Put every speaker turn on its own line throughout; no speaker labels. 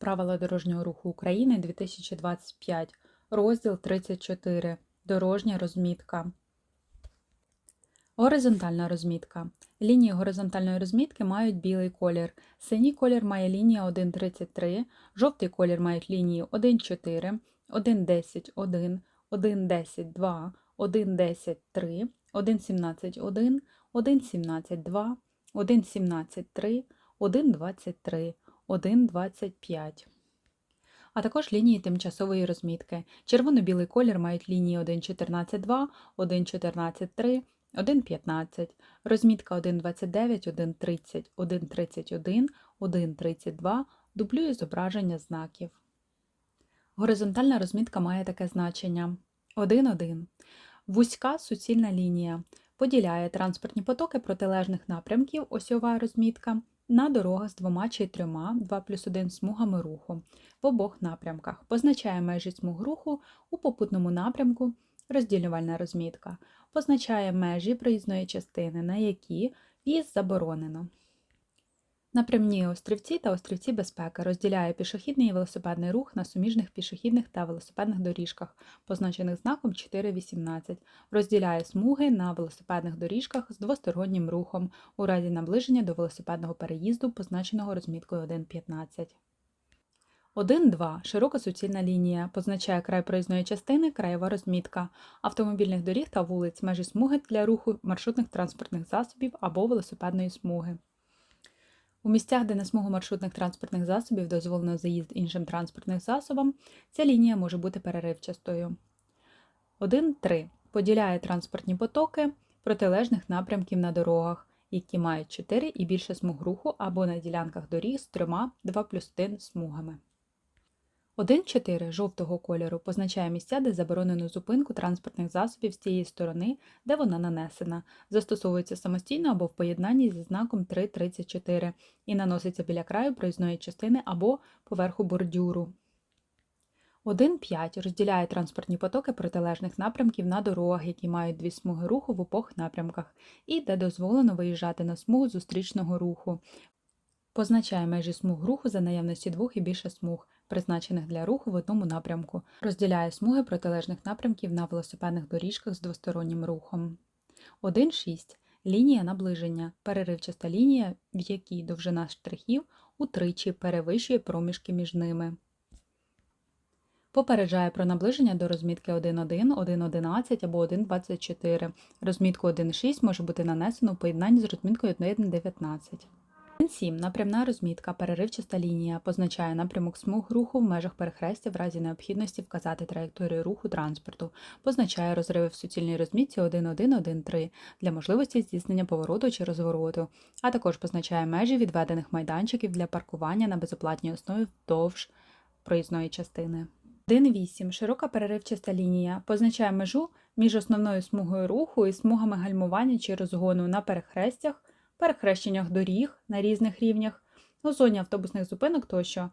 Правила дорожнього руху України 2025, розділ 34. Дорожня розмітка. Горизонтальна розмітка. Лінії горизонтальної розмітки мають білий колір. Синій колір має лінія 1,33, жовтий колір мають лінії 1,4, 1,10, 1, 1,10, 2, 1,10, 3, 1,17, 1, 1,17, 2, 1,17, 3, 1,23, 1,25. А також лінії тимчасової розмітки. Червоно-білий колір мають лінії 1,14,2, 1,14,3, 1,15, розмітка 1,29, 1,30, 1,31, 1,32 дублює зображення знаків. Горизонтальна розмітка має таке значення 1,1. Вузька суцільна лінія поділяє транспортні потоки протилежних напрямків, осьова розмітка, на дорогах з двома чи трьома 2 плюс 1 смугами руху. В обох напрямках, позначає межі смуг руху у попутному напрямку, розділювальна розмітка, позначає межі проїзної частини, на які в'їзд заборонено. Напрямні острівці та острівці безпеки розділяє пішохідний і велосипедний рух на суміжних пішохідних та велосипедних доріжках, позначених знаком 4.18, розділяє смуги на велосипедних доріжках з двостороннім рухом у разі наближення до велосипедного переїзду, позначеного розміткою 1.15. 1.2. Широка суцільна лінія позначає край проїзної частини, краєва розмітка автомобільних доріг та вулиць, межі смуги для руху маршрутних транспортних засобів або велосипедної смуги. У місцях, де на смугу маршрутних транспортних засобів дозволено заїзд іншим транспортним засобам, ця лінія може бути переривчастою. 1.3. Поділяє транспортні потоки протилежних напрямків на дорогах, які мають 4 і більше смуг руху або на ділянках доріг з трьома 2 плюс 1 смугами. 1.4 жовтого кольору позначає місця, де заборонено зупинку транспортних засобів з тієї сторони, де вона нанесена, застосовується самостійно або в поєднанні зі знаком 3.34 і наноситься біля краю проїзної частини або поверху бордюру. 1.5 розділяє транспортні потоки протилежних напрямків на дорогах, які мають дві смуги руху в обох напрямках, і де дозволено виїжджати на смугу зустрічного руху. Позначає межі смуг руху за наявності двох і більше смуг, призначених для руху в одному напрямку, розділяє смуги протилежних напрямків на велосипедних доріжках з двостороннім рухом. 1.6. Лінія наближення переривчаста лінія, в якій довжина штрихів утричі перевищує проміжки між ними. Попереджає про наближення до розмітки 1.1, 1.11 або 1.24. Розмітку 1.6 може бути нанесено у поєднанні з розміткою 1.19. 7. Напрямна розмітка, переривчаста лінія, позначає напрямок смуг руху в межах перехрестя в разі необхідності вказати траєкторію руху транспорту, позначає розриви в суцільній розмітці 1.1.1.3 для можливості здійснення повороту чи розвороту, а також позначає межі відведених майданчиків для паркування на безоплатній основі вдовж проїзної частини. 1.8. Широка переривчаста лінія позначає межу між основною смугою руху і смугами гальмування чи розгону на перехрестях перехрещеннях доріг на різних рівнях, у зоні автобусних зупинок тощо,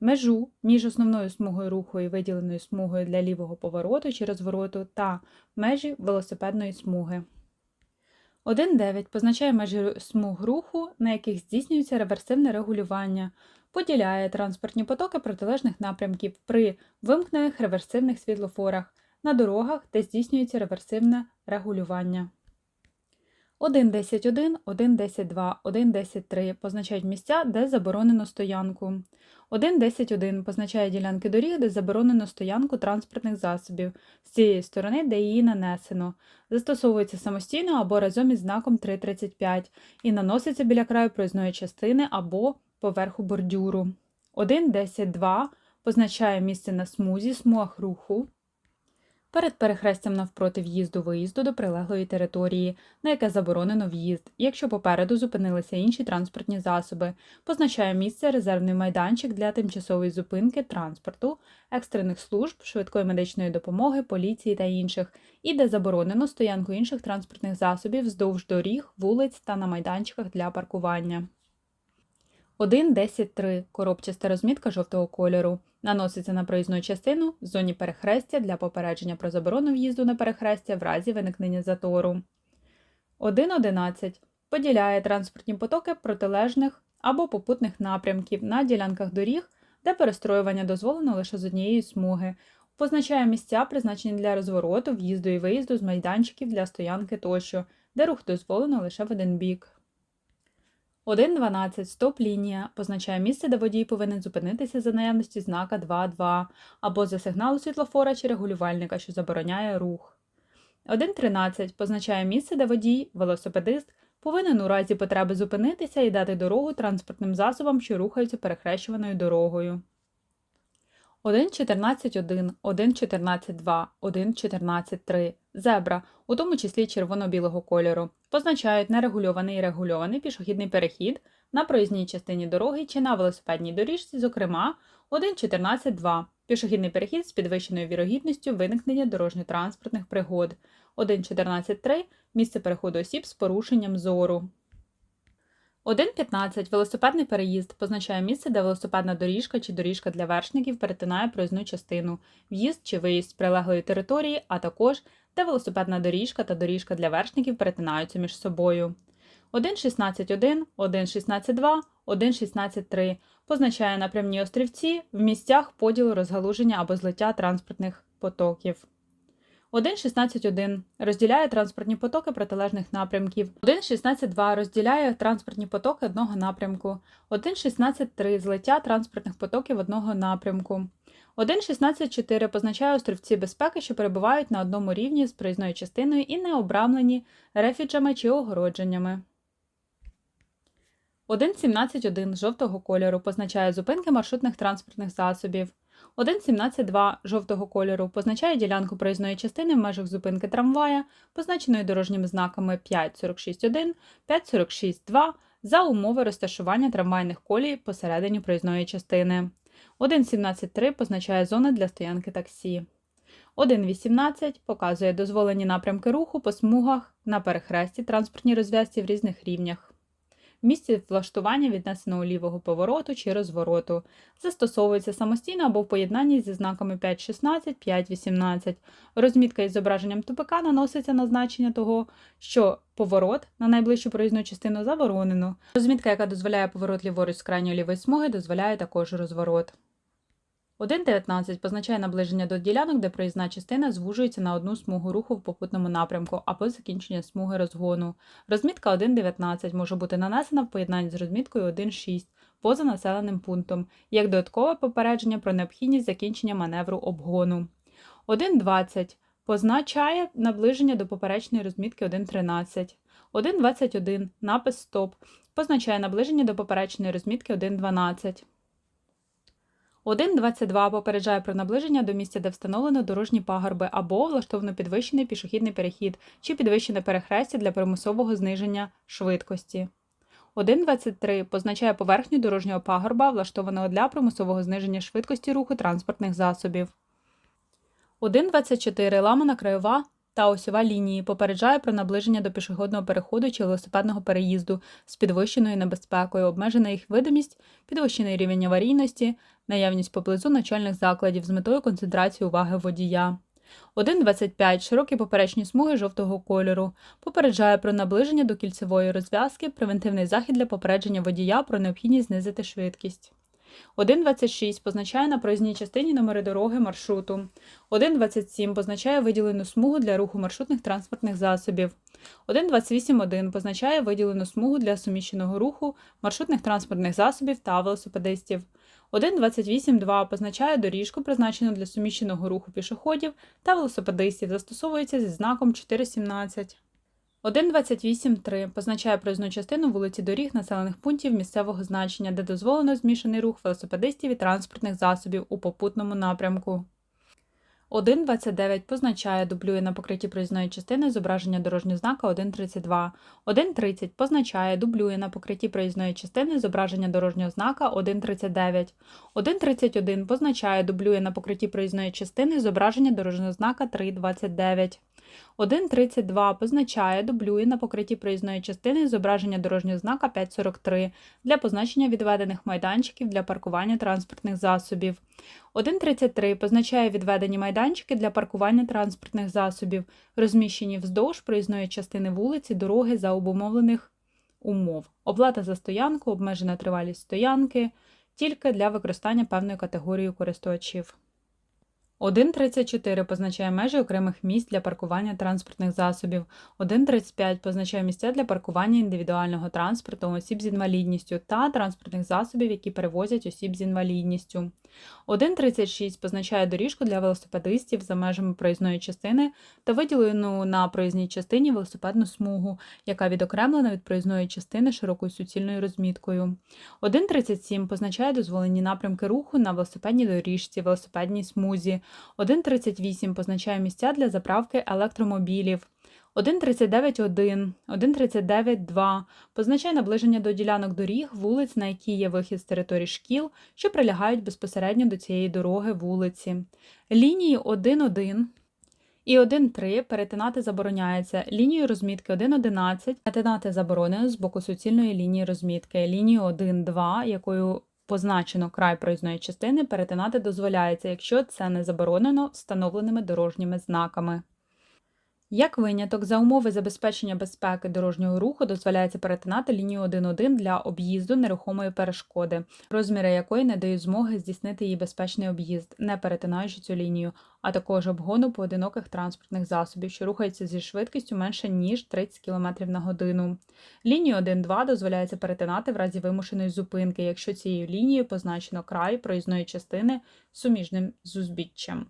межу між основною смугою руху і виділеною смугою для лівого повороту чи розвороту та межі велосипедної смуги. 1.9 позначає межі смуг руху, на яких здійснюється реверсивне регулювання, поділяє транспортні потоки протилежних напрямків при вимкнених реверсивних світлофорах на дорогах, де здійснюється реверсивне регулювання. 1.10.1, 1.10.2, 1.10.3 позначають місця, де заборонено стоянку. 1.10.1 позначає ділянки доріг, де заборонено стоянку транспортних засобів з цієї сторони, де її нанесено. Застосовується самостійно або разом із знаком 3.35 і наноситься біля краю проїзної частини або поверху бордюру. 1.10.2 позначає місце на смузі, смугах руху перед перехрестям навпроти в'їзду-виїзду до прилеглої території, на яке заборонено в'їзд, якщо попереду зупинилися інші транспортні засоби, позначає місце резервний майданчик для тимчасової зупинки транспорту, екстрених служб, швидкої медичної допомоги, поліції та інших, і де заборонено стоянку інших транспортних засобів вздовж доріг, вулиць та на майданчиках для паркування. 1.10.3 коробчаста розмітка жовтого кольору. Наноситься на проїзну частину в зоні перехрестя для попередження про заборону в'їзду на перехрестя в разі виникнення затору. 1.11 поділяє транспортні потоки протилежних або попутних напрямків на ділянках доріг де перестроювання дозволено лише з однієї смуги. Позначає місця, призначені для розвороту, в'їзду і виїзду з майданчиків для стоянки тощо, де рух дозволено лише в один бік. 1.12. Стоп-лінія позначає місце, де водій повинен зупинитися за наявності знака 2.2 або за сигналу світлофора чи регулювальника, що забороняє рух. 1.13. Позначає місце, де водій, велосипедист, повинен у разі потреби зупинитися і дати дорогу транспортним засобам, що рухаються перехрещуваною дорогою. 1.14.1, 1.14.2, 1.14.3. Зебра, у тому числі червоно-білого кольору, позначають нерегульований і регульований пішохідний перехід на проїзній частині дороги чи на велосипедній доріжці, зокрема 1.14.2. Пішохідний перехід з підвищеною вірогідністю виникнення дорожньо-транспортних пригод. 1.14.3. Місце переходу осіб з порушенням зору. 1.15. Велосипедний переїзд позначає місце, де велосипедна доріжка чи доріжка для вершників перетинає проїзну частину, в'їзд чи виїзд з прилеглої території, а також де велосипедна доріжка та доріжка для вершників перетинаються між собою. 1.16.1, 1.16.2, 1.16.3 позначає напрямні острівці в місцях поділу розгалуження або злиття транспортних потоків. 1.16.1 розділяє транспортні потоки протилежних напрямків. 1.16.2 розділяє транспортні потоки одного напрямку. 1.16.3 злиття транспортних потоків одного напрямку. 1.16.4 позначає острівці безпеки, що перебувають на одному рівні з проїзною частиною і не обрамлені рефіджами чи огородженнями. 1.17.1 жовтого кольору позначає зупинки маршрутних транспортних засобів. 1.17.2 жовтого кольору позначає ділянку проїзної частини в межах зупинки трамвая, позначеної дорожніми знаками 5.46.1, 5.46.2 за умови розташування трамвайних колій посередині проїзної частини. 1.17.3 позначає зони для стоянки таксі. 1.18 показує дозволені напрямки руху по смугах на перехресті транспортній розв'язці в різних рівнях. Місце влаштування віднесеного лівого повороту чи розвороту. Застосовується самостійно або в поєднанні зі знаками 5.16, 5.18. Розмітка із зображенням тупика наноситься на значення того, що поворот на найближчу проїзну частину заборонено. Розмітка, яка дозволяє поворот ліворуч з крайньої лівої смуги, дозволяє також розворот. 1.19 позначає наближення до ділянок, де проїзна частина звужується на одну смугу руху в попутному напрямку або закінчення смуги розгону. Розмітка 1.19 може бути нанесена в поєднанні з розміткою 1.6 поза населеним пунктом, як додаткове попередження про необхідність закінчення маневру обгону. 1.20 позначає наближення до поперечної розмітки 1.13. 1.21 напис Стоп позначає наближення до поперечної розмітки 1.12. 1.22 попереджає про наближення до місця, де встановлено дорожні пагорби або влаштовано підвищений пішохідний перехід чи підвищене перехрестя для примусового зниження швидкості. 1.23 позначає поверхню дорожнього пагорба, влаштованого для примусового зниження швидкості руху транспортних засобів. 1.24 ламана краєва та осьова лінії попереджає про наближення до пішохідного переходу чи велосипедного переїзду з підвищеною небезпекою, обмежена їх видимість, підвищений рівень аварійності, наявність поблизу начальних закладів з метою концентрації уваги водія. 1.25 широкі поперечні смуги жовтого кольору попереджає про наближення до кільцевої розв'язки, превентивний захід для попередження водія про необхідність знизити швидкість. 1.26 позначає на проїзній частині номери дороги маршруту. 1.27 позначає виділену смугу для руху маршрутних транспортних засобів. 1.28.1 позначає виділену смугу для суміщеного руху маршрутних транспортних засобів та велосипедистів. 1.28.2 позначає доріжку, призначену для суміщеного руху пішоходів та велосипедистів, застосовується зі знаком 4.17. 1.28.3 позначає проїзну частину вулиці доріг населених пунктів місцевого значення, де дозволено змішаний рух велосипедистів і транспортних засобів у попутному напрямку. 1.29 позначає дублює на покритті проїзної частини зображення дорожнього знака 1.32. 1.30 позначає дублює на покритті проїзної частини зображення дорожнього знака 1.39. 1.31 позначає дублює на покритті проїзної частини зображення дорожнього знака 3.29. 1.32 позначає, дублює на покритті проїзної частини зображення дорожнього знака 543 для позначення відведених майданчиків для паркування транспортних засобів. 1.33 позначає відведені майданчики для паркування транспортних засобів, розміщені вздовж проїзної частини вулиці, дороги за обумовлених умов. Оплата за стоянку, обмежена тривалість стоянки, тільки для використання певної категорії користувачів. 1.34 позначає межі окремих місць для паркування транспортних засобів. 1.35 позначає місця для паркування індивідуального транспорту осіб з інвалідністю та транспортних засобів, які перевозять осіб з інвалідністю. 1.36 позначає доріжку для велосипедистів за межами проїзної частини та виділену на проїзній частині велосипедну смугу, яка відокремлена від проїзної частини широкою суцільною розміткою. 1.37 позначає дозволені напрямки руху на велосипедній доріжці, велосипедній смузі. 1.38 позначає місця для заправки електромобілів. 1.39.1, 1.39.2 позначає наближення до ділянок доріг, вулиць, на які є вихід з території шкіл, що прилягають безпосередньо до цієї дороги вулиці. Лінії 1.1 і 1.3 перетинати забороняється. Лінію розмітки 1.11 перетинати заборонено з боку суцільної лінії розмітки. Лінію 1.2, якою позначено край проїзної частини, перетинати дозволяється, якщо це не заборонено встановленими дорожніми знаками. Як виняток, за умови забезпечення безпеки дорожнього руху дозволяється перетинати лінію 1.1 для об'їзду нерухомої перешкоди, розміри якої не дають змоги здійснити її безпечний об'їзд, не перетинаючи цю лінію, а також обгону поодиноких транспортних засобів, що рухаються зі швидкістю менше ніж 30 км на годину. Лінію 1.2 дозволяється перетинати в разі вимушеної зупинки, якщо цією лінією позначено край проїзної частини суміжним з узбіччям.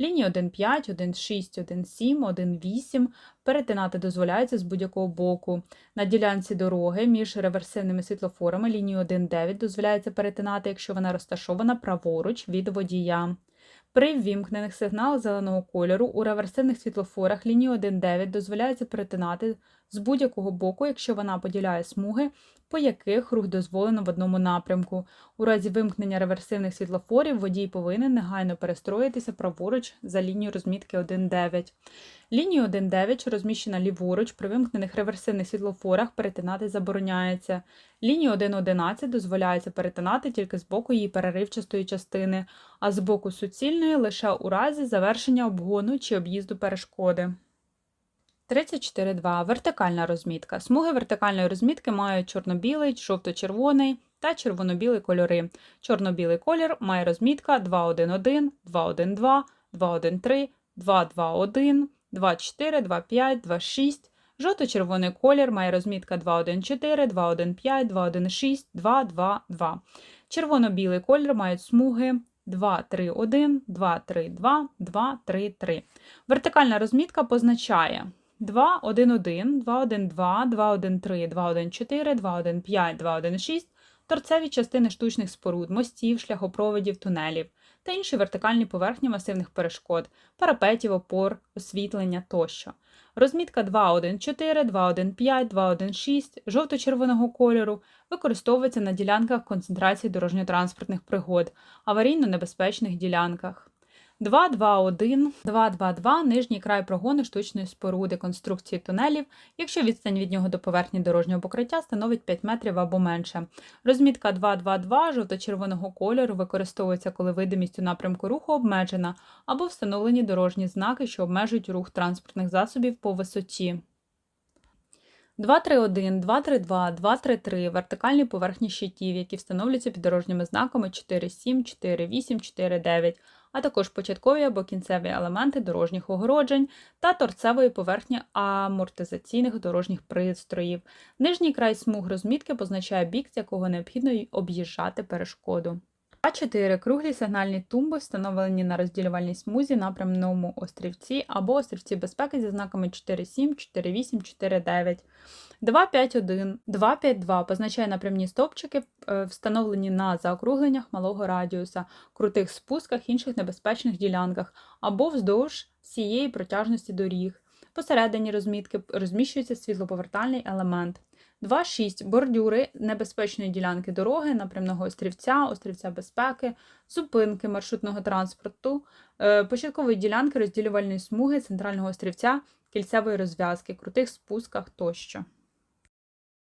Лінії 1.5, 1.6, 1.7, 1.8 перетинати дозволяється з будь-якого боку. На ділянці дороги між реверсивними світлофорами лінію 1.9 дозволяється перетинати, якщо вона розташована праворуч від водія. При ввімкнених сигналах зеленого кольору у реверсивних світлофорах лінію 1.9 дозволяється перетинати з будь-якого боку, якщо вона поділяє смуги, по яких рух дозволено в одному напрямку. У разі вимкнення реверсивних світлофорів водій повинен негайно перестроїтися праворуч за лінію розмітки 1.9. Лінію 1.9, розміщена ліворуч, при вимкнених реверсивних світлофорах перетинати забороняється. Лінію 1.11 дозволяється перетинати тільки з боку її переривчастої частини, а з боку суцільної лише у разі завершення обгону чи об'їзду перешкоди. 34.2. Вертикальна розмітка. Смуги вертикальної розмітки мають чорно-білий, жовто-червоний та червоно-білий кольори. Чорно-білий колір має розмітка 2.1.1, 2.1.2, 2.1.3, 2.2.1, 2.4, 2.5, 2.6. Жовто-червоний колір має розмітка 2.1.4, 2.1.5, 2.1.6, 2.2.2. Червоно-білий колір мають смуги 2.3.1, 2.3.2, 2.3.3. Вертикальна розмітка позначає 2.1.1, 2.1.2, 2.1.3, 2.1.4, 2.1.5, 2.1.6 торцеві частини штучних споруд, мостів, шляхопроводів, тунелів та інші вертикальні поверхні масивних перешкод, парапетів, опор, освітлення тощо. Розмітка 2.1.4, 2.1.5, 2.1.6 жовто-червоного кольору використовується на ділянках концентрації дорожньо-транспортних пригод, аварійно-небезпечних ділянках. 2.2.1, 2.2.2 – нижній край прогону штучної споруди конструкції тунелів, якщо відстань від нього до поверхні дорожнього покриття становить 5 метрів або менше. Розмітка 2.2.2 жовто-червоного кольору використовується, коли видимість у напрямку руху обмежена, або встановлені дорожні знаки, що обмежують рух транспортних засобів по висоті. 231, 232, 233 вертикальні поверхні щитів, які встановлюються під дорожніми знаками 47, 48, 49, а також початкові або кінцеві елементи дорожніх огороджень та торцевої поверхні амортизаційних дорожніх пристроїв. Нижній край смуг розмітки позначає бік, з якого необхідно об'їжджати перешкоду. А4 круглі сигнальні тумби встановлені на розділювальній смузі на прямному острівці або острівці безпеки зі знаками 4,7, 4,8, 4,9. 251, 252 позначає напрямні стовпчики, е, встановлені на заокругленнях малого радіуса, крутих спусках, інших небезпечних ділянках або вздовж всієї протяжності доріг. Посередині розмітки розміщується світлоповертальний елемент. 2.6. Бордюри небезпечної ділянки дороги, напрямного острівця, острівця безпеки, зупинки маршрутного транспорту, е, початкової ділянки розділювальної смуги, центрального острівця, кільцевої розв'язки, крутих спусках тощо.